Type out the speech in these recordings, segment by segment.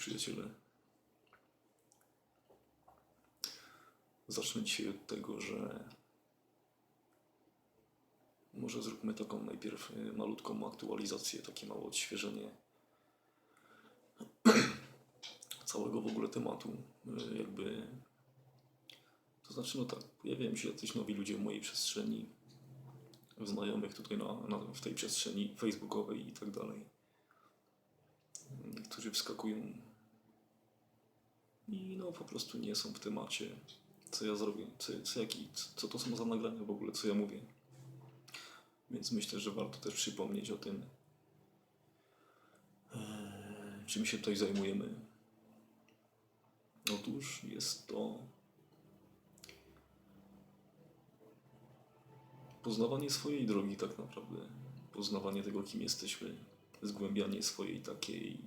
przyjaciele. Zacznę dzisiaj od tego, że może zróbmy taką najpierw y, malutką aktualizację, takie małe odświeżenie całego w ogóle tematu. Y, Jakby to znaczy, no tak, pojawiają się jacyś nowi ludzie w mojej przestrzeni, znajomych tutaj na, na, w tej przestrzeni facebookowej i tak dalej. Niektórzy wskakują i no po prostu nie są w temacie, co ja zrobię, co, co, jaki, co to są za nagrania w ogóle, co ja mówię. Więc myślę, że warto też przypomnieć o tym, eee, czym się tutaj zajmujemy. Otóż jest to poznawanie swojej drogi tak naprawdę, poznawanie tego, kim jesteśmy, zgłębianie swojej takiej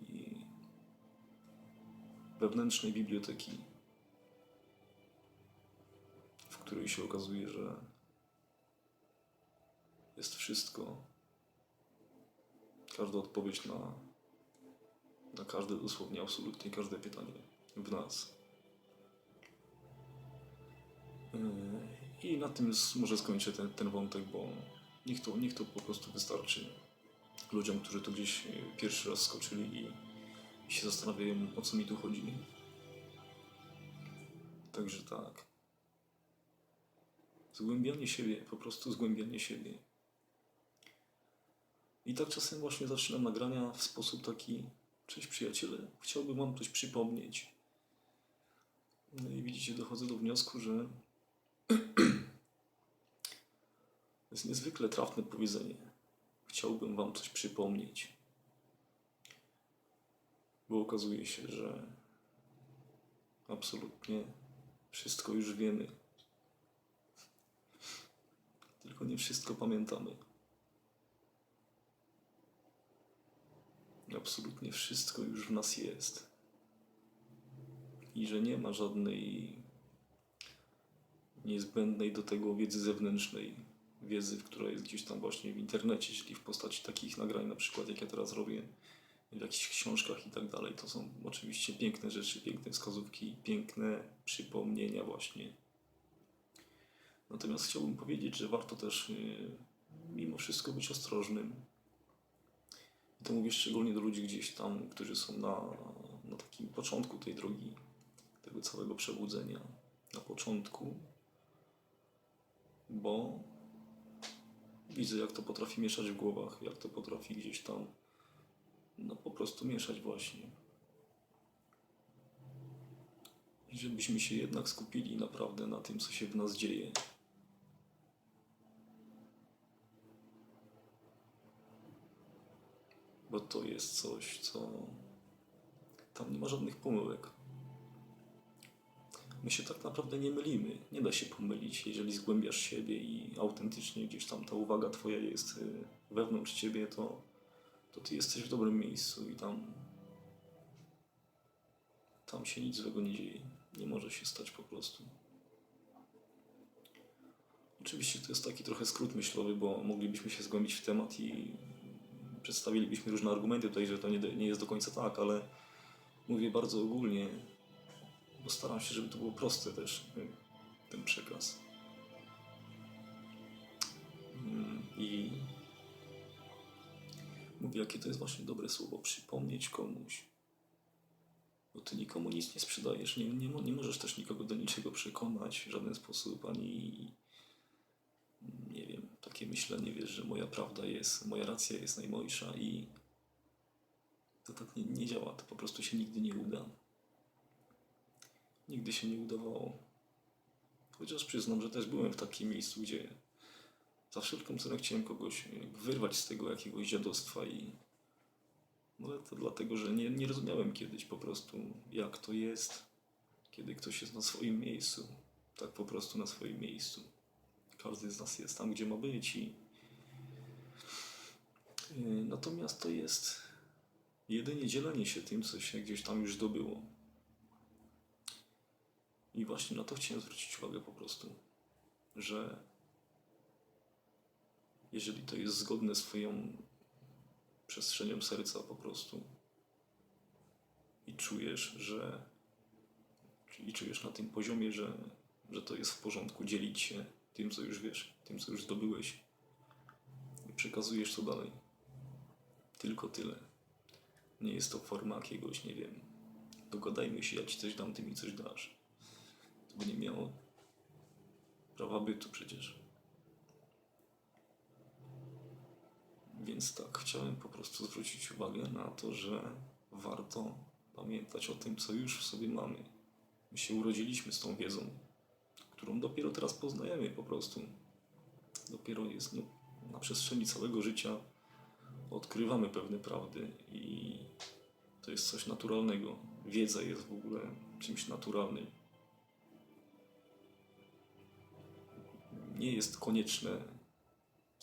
wewnętrznej biblioteki, w której się okazuje, że jest wszystko, każda odpowiedź na, na każde, dosłownie absolutnie każde pytanie w nas. Yy, I na tym może skończę ten, ten wątek, bo niech to, niech to po prostu wystarczy ludziom, którzy tu gdzieś yy, pierwszy raz skoczyli i, i się zastanawiają, o co mi tu chodzi. Także tak. Zgłębianie siebie, po prostu zgłębianie siebie. I tak czasem właśnie zaczynam nagrania w sposób taki, cześć przyjaciele, chciałbym wam coś przypomnieć. No i widzicie, dochodzę do wniosku, że jest niezwykle trafne powiedzenie. Chciałbym wam coś przypomnieć. Bo okazuje się, że absolutnie wszystko już wiemy. Tylko nie wszystko pamiętamy. Absolutnie wszystko już w nas jest. I że nie ma żadnej niezbędnej do tego wiedzy zewnętrznej, wiedzy, która jest gdzieś tam właśnie w internecie, czyli w postaci takich nagrań, na przykład jak ja teraz robię, w jakichś książkach i tak dalej. To są oczywiście piękne rzeczy, piękne wskazówki, piękne przypomnienia właśnie. Natomiast chciałbym powiedzieć, że warto też yy, mimo wszystko być ostrożnym. I to mówię szczególnie do ludzi gdzieś tam, którzy są na, na takim początku tej drogi, tego całego przebudzenia. Na początku, bo widzę, jak to potrafi mieszać w głowach, jak to potrafi gdzieś tam, prostu mieszać właśnie. Żebyśmy się jednak skupili naprawdę na tym, co się w nas dzieje. Bo to jest coś, co tam nie ma żadnych pomyłek. My się tak naprawdę nie mylimy. Nie da się pomylić, jeżeli zgłębiasz siebie i autentycznie gdzieś tam ta uwaga twoja jest y, wewnątrz ciebie, to, to ty jesteś w dobrym miejscu i tam tam się nic złego nie dzieje. Nie może się stać po prostu. Oczywiście to jest taki trochę skrót myślowy, bo moglibyśmy się zgłębić w temat i przedstawilibyśmy różne argumenty tutaj, że to nie, nie jest do końca tak, ale mówię bardzo ogólnie, bo staram się, żeby to było proste też, ten przekaz. Mm, I mówię, jakie to jest właśnie dobre słowo, przypomnieć komuś. Bo ty nikomu nic nie sprzedajesz, nie, nie, nie możesz też nikogo do niczego przekonać w żaden sposób, ani nie wiem, takie myślenie, wiesz, że moja prawda jest, moja racja jest najmojsza i to tak nie, nie działa, to po prostu się nigdy nie uda. Nigdy się nie udawało. Chociaż przyznam, że też byłem w takim miejscu, gdzie za wszelką cenę chciałem kogoś jakby wyrwać z tego jakiegoś dziadostwa i no ale to dlatego, że nie, nie rozumiałem kiedyś po prostu, jak to jest, kiedy ktoś jest na swoim miejscu. Tak po prostu na swoim miejscu. Każdy z nas jest tam, gdzie ma być i Yy, natomiast to jest jedynie dzielenie się tym, co się gdzieś tam już zdobyło. I właśnie na to chciałem zwrócić uwagę po prostu, że jeżeli to jest zgodne z Twoją przestrzenią serca po prostu, i czujesz, że i czujesz na tym poziomie, że, że to jest w porządku dzielić się tym, co już wiesz, tym, co już zdobyłeś i przekazujesz to dalej. Tylko tyle. Nie jest to forma jakiegoś, nie wiem, dogadajmy się, ja ci coś dam, ty mi coś dasz. To by nie miało prawa bytu przecież. Więc tak, chciałem po prostu zwrócić uwagę na to, że warto pamiętać o tym, co już w sobie mamy. My się urodziliśmy z tą wiedzą, którą dopiero teraz poznajemy po prostu. Dopiero jest no, na przestrzeni całego życia odkrywamy pewne prawdy i to jest coś naturalnego. Wiedza jest w ogóle czymś naturalnym. Nie jest konieczne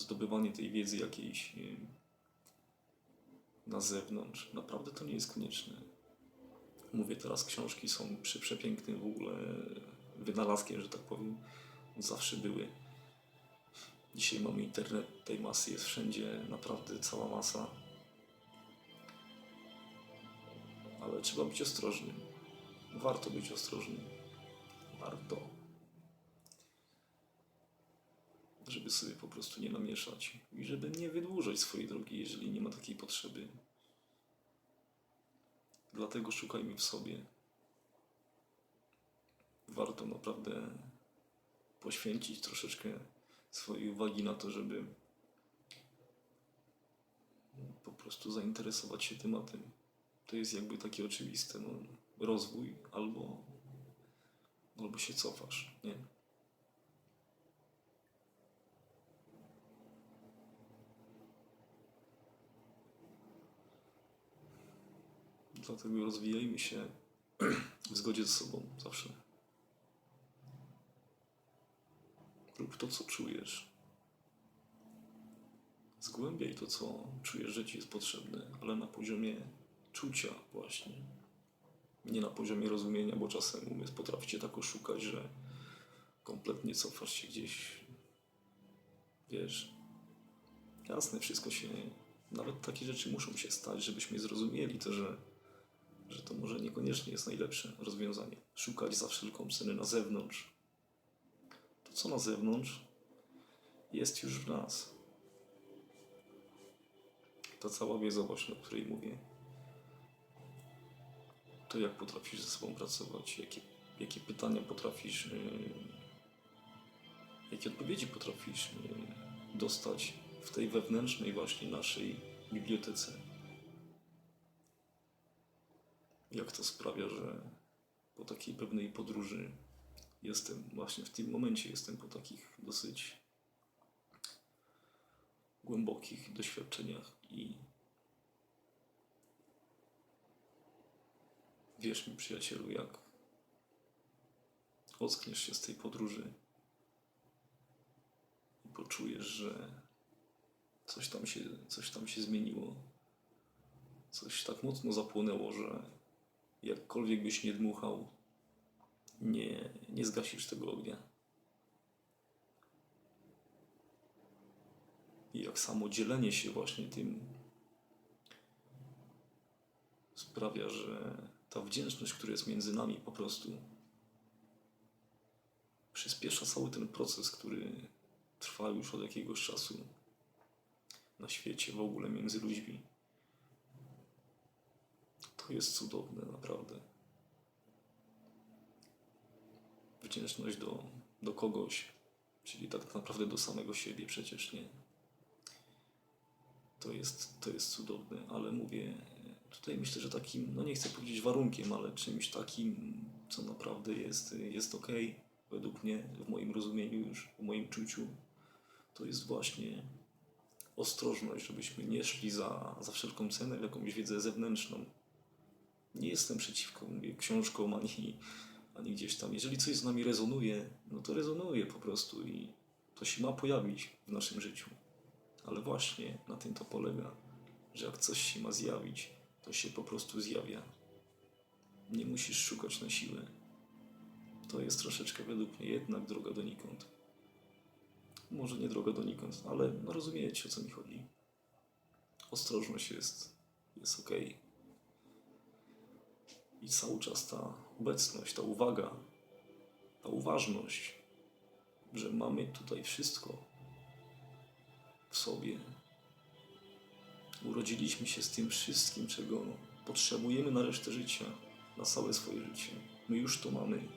zdobywanie tej wiedzy jakiejś wiem, na zewnątrz. Naprawdę to nie jest konieczne. Mówię teraz, książki są przy przepięknym w ogóle wynalazkiem, że tak powiem. Zawsze były. Dzisiaj mamy internet, tej masy jest wszędzie, naprawdę cała masa. Ale trzeba być ostrożnym. Warto być ostrożnym. Warto. Żeby sobie po prostu nie namieszać i żeby nie wydłużać swojej drogi, jeżeli nie ma takiej potrzeby. Dlatego szukajmy w sobie. Warto naprawdę poświęcić troszeczkę swojej uwagi na to, żeby po prostu zainteresować się tematem. To jest jakby takie oczywiste, no, rozwój albo, albo się cofasz, nie? Dlatego rozwijajmy się w zgodzie ze sobą zawsze. Rób to, co czujesz. Zgłębiaj to, co czujesz, że ci jest potrzebne, ale na poziomie czucia właśnie. Nie na poziomie rozumienia, bo czasem umysł potrafi cię tak oszukać, że kompletnie cofasz się gdzieś. Wiesz, jasne, wszystko się. Nawet takie rzeczy muszą się stać, żebyśmy zrozumieli to, że, że to może niekoniecznie jest najlepsze rozwiązanie. Szukać za wszelką cenę na zewnątrz, to, co na zewnątrz, jest już w nas. Ta cała wiedza właśnie, o której mówię. To, jak potrafisz ze sobą pracować, jakie, jakie pytania potrafisz, yy, jakie odpowiedzi potrafisz yy, dostać w tej wewnętrznej właśnie naszej bibliotece. Jak to sprawia, że po takiej pewnej podróży jestem właśnie w tym momencie, jestem po takich dosyć głębokich doświadczeniach i wierz mi, przyjacielu, jak ockniesz się z tej podróży i poczujesz, że coś tam się, coś tam się zmieniło, coś tak mocno zapłonęło, że jakkolwiek byś nie dmuchał, nie, nie zgasisz tego ognia. I jak samo dzielenie się właśnie tym sprawia, że ta wdzięczność, która jest między nami, po prostu przyspiesza cały ten proces, który trwa już od jakiegoś czasu na świecie, w ogóle między ludźmi. To jest cudowne, naprawdę. Wdzięczność do, do kogoś, czyli tak naprawdę do samego siebie przecież nie. To jest, to jest cudowne, ale mówię, tutaj myślę, że takim, no nie chcę powiedzieć warunkiem, ale czymś takim, co naprawdę jest, jest ok, według mnie, w moim rozumieniu już, w moim czuciu, to jest właśnie ostrożność, żebyśmy nie szli za, za wszelką cenę w jakąś wiedzę zewnętrzną. Nie jestem przeciwko mówię, książkom ani, ani gdzieś tam. Jeżeli coś z nami rezonuje, no to rezonuje po prostu i to się ma pojawić w naszym życiu. Ale właśnie na tym to polega, że jak coś się ma zjawić, to się po prostu zjawia. Nie musisz szukać na siłę. To jest troszeczkę według mnie jednak droga donikąd. Może nie droga donikąd, ale no rozumiecie o co mi chodzi. Ostrożność jest, jest ok. I cały czas ta obecność, ta uwaga, ta uważność, że mamy tutaj wszystko w sobie. Urodziliśmy się z tym wszystkim, czego potrzebujemy na resztę życia, na całe swoje życie. My już to mamy.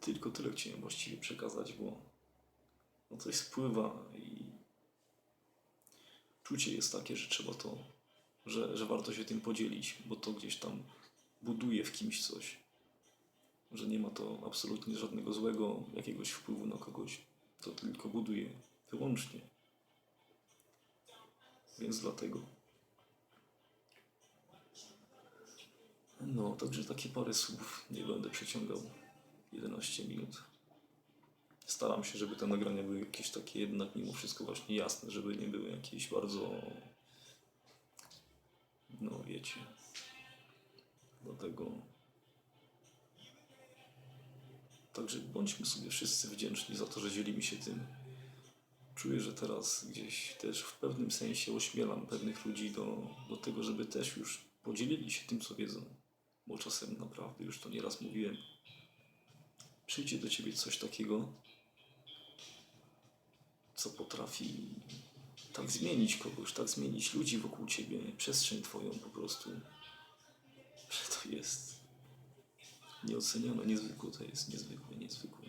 Tylko tyle chciałem właściwie przekazać, bo no coś spływa i czucie jest takie, że trzeba to, że, że warto się tym podzielić, bo to gdzieś tam buduje w kimś coś. Że nie ma to absolutnie żadnego złego jakiegoś wpływu na kogoś. To tylko buduje wyłącznie. Więc dlatego. No, także takie parę słów nie będę przeciągał. 11 minut. Staram się, żeby te nagrania były jakieś takie jednak mimo wszystko właśnie jasne, żeby nie były jakieś bardzo, no wiecie, dlatego także bądźmy sobie wszyscy wdzięczni za to, że dzielimy się tym. Czuję, że teraz gdzieś też w pewnym sensie ośmielam pewnych ludzi do, do tego, żeby też już podzielili się tym, co wiedzą, bo czasem naprawdę, już to nieraz mówiłem, przyjdzie do ciebie coś takiego, co potrafi tak zmienić kogoś, tak zmienić ludzi wokół ciebie, przestrzeń twoją po prostu, że to jest nieocenione, niezwykłe, to jest niezwykłe, niezwykłe.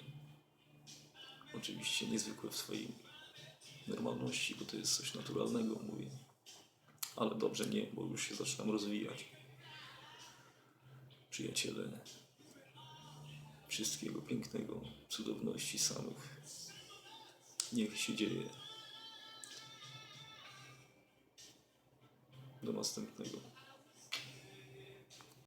Oczywiście niezwykłe w swojej normalności, bo to jest coś naturalnego, mówię. Ale dobrze nie, bo już się zaczynam rozwijać. Przyjaciele, wszystkiego pięknego, cudowności samych. Niech się dzieje. Do następnego.